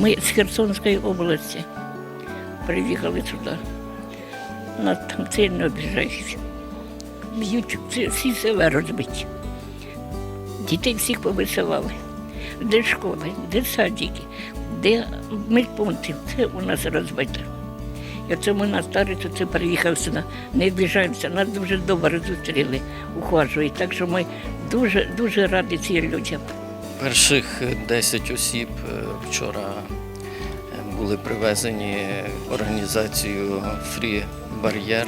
Ми з Херсонської області приїхали сюди. Нас там сильно обіжають. Б'ють всі, села розбиті. Дітей всіх повисилали. Де школи, де садики, де медпункти, все у нас розбито. Оце ми на старицю це приїхав сюди, не обіжаємося, нас дуже добре зустріли, ухажують. Так що ми дуже, дуже раді цим людям. Перших 10 осіб е, вчора е, були привезені організацією Free Barrier,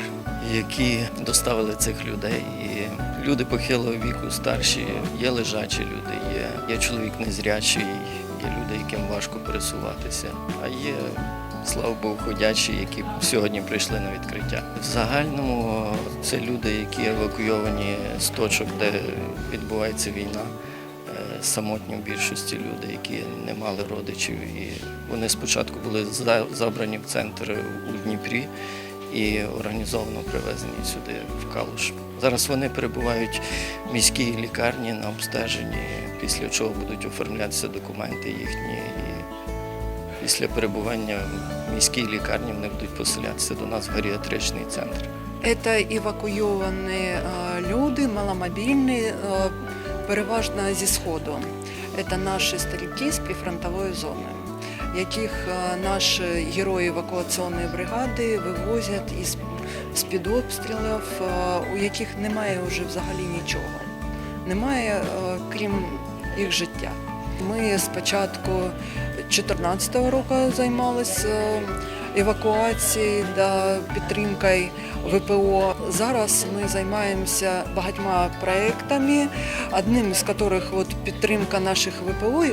які доставили цих людей. І люди похилого віку, старші, є лежачі люди, є, є чоловік незрячий, є люди, яким важко пересуватися, а є, слава Богу, ходячі, які сьогодні прийшли на відкриття. В загальному це люди, які евакуйовані з точок, де відбувається війна самотні в більшості люди, які не мали родичів. І вони спочатку були забрані в центр у Дніпрі і організовано привезені сюди в Калуш. Зараз вони перебувають в міській лікарні на обстеженні, після чого будуть оформлятися документи їхні. І після перебування в міській лікарні вони будуть поселятися до нас в геріатричний центр. Это евакуйовані е, люди, маломобільні, е, переважно зі Сходу. Це наші старики з прифронтової зони, яких е, наші герої евакуаційної бригади вивозять із з-під обстрілів, е, у яких немає вже взагалі нічого. Немає, е, крім їх життя. Ми спочатку 2014 року займалися евакуацією та підтримкою ВПО. Зараз ми займаємося багатьма проектами, одним з яких от підтримка наших ВПО.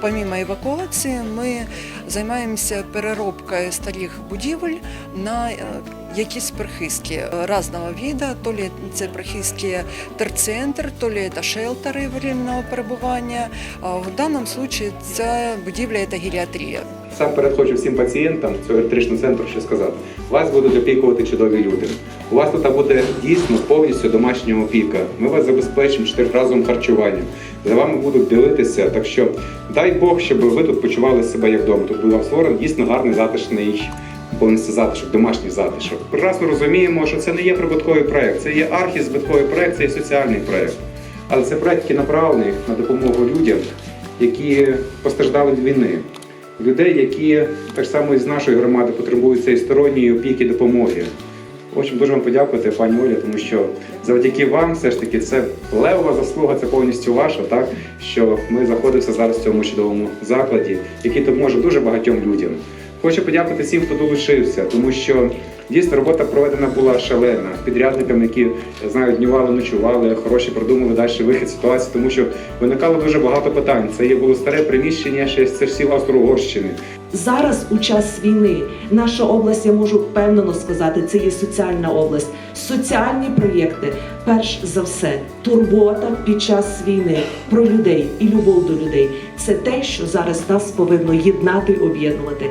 Помимо евакуації, ми займаємося переробкою старих будівель на е, якісь прихистки е, різного виду, то лі це прихистки терцентр, то лі це шелтери временного перебування. В даному випадку ця будівля це геріатрія. Сам перед хочу всім пацієнтам цього електричного центру ще сказати. Вас будуть опікувати чудові люди. У вас тут буде дійсно повністю домашня опіка. Ми вас забезпечимо чотирьохразовим харчуванням. За вами будуть дивитися. Так що дай Бог, щоб ви тут почували себе як вдома. Тут буде вам створений дійсно гарний затишний повністю затишок, домашній затишок. Прекрасно розуміємо, що це не є прибутковий проект, це є архізбитковий проект, це є соціальний проект. Але це проект, який направлений на допомогу людям, які постраждали від війни людей, які так само і з нашої громади потребують цієї сторонньої опіки допомоги. Общем, дуже вам подякувати, пані Оля, тому що завдяки вам все ж таки це левова заслуга, це повністю ваша, так що ми знаходимося зараз в цьому чудовому закладі, який допоможе дуже багатьом людям. Хочу подякувати всім, хто долучився, тому що дійсно робота проведена була шалена підрядникам, які знаю, днювали, ночували, хороші продумали далі вихід ситуації, тому що виникало дуже багато питань. Це є було старе приміщення, ще з часів Австро-Угорщини. Зараз у час війни наша область, я можу впевнено сказати, це є соціальна область. Соціальні проєкти, перш за все, турбота під час війни про людей і любов до людей. Це те, що зараз нас повинно єднати, об'єднувати.